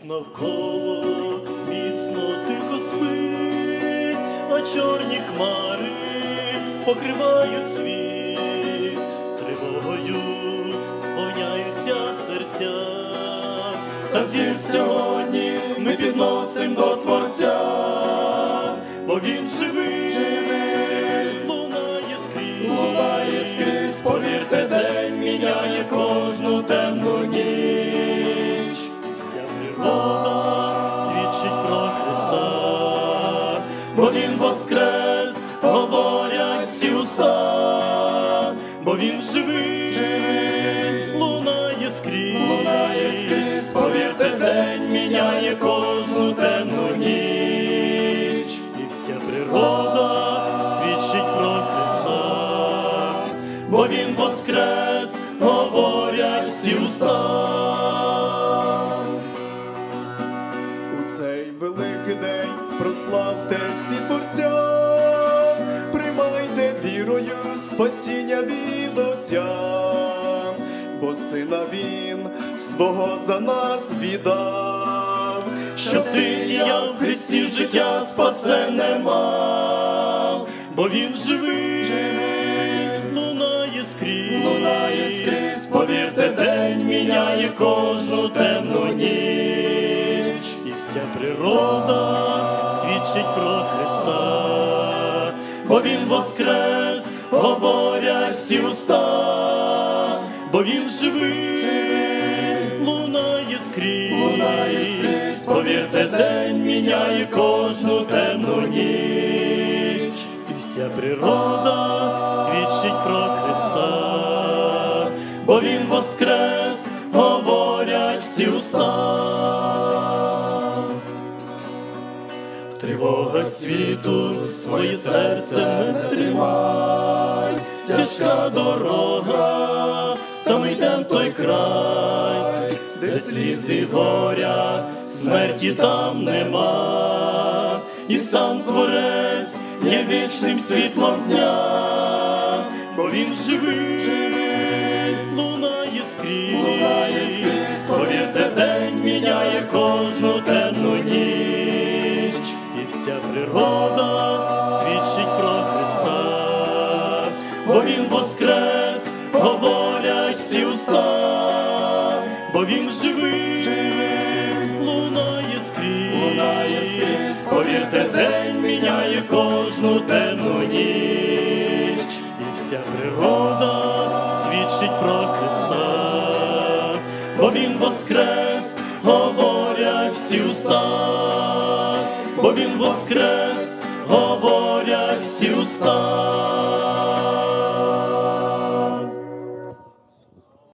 Світ навколо міцно тихо спить, а чорні хмари покривають світ, тривогою сповняються серця, та всім сьогодні ми підносим до Творця, бо він живий, лунає скрізь, лунає скрізь, повірте, день міняє кожну темну бо він воскрес, говорять всі уста, бо він живий, лунає скрізь, лунає скрізь, повірте, день міняє кожну темну ніч, і вся природа свідчить про Христа, бо він воскрес, говорять всі уста. Прославте всі творця, приймайте вірою спасіння від Отця, бо сина він свого за нас віддав, Щоб ти і я в Христі життя спасене мав, бо він живий, лунає скрізь, Лунає скрізь, повірте, день міняє кожну темну ніч, і вся природа свідчить про Христа, бо він воскрес, говорять всі уста, бо він живий, лунає скрізь, повірте, день міняє кожну темну ніч, і вся природа свідчить про Христа, бо він воскрес, говорять всі уста. В тривогах світу своє серце не тримай, тяжка дорога, та ми йдем той край, де слізи горя, смерті там нема, і сам творець є вічним світлом дня, бо він живий, Лунає скрізь, вся природа свідчить про Христа, бо він воскрес, говорять всі уста, бо він живий, лунає скрізь, Лунає скрізь, повірте, день міняє кожну темну ніч, і вся природа свідчить про Христа, бо він воскрес, говорять всі уста, бо він воскрес, говорять всі уста.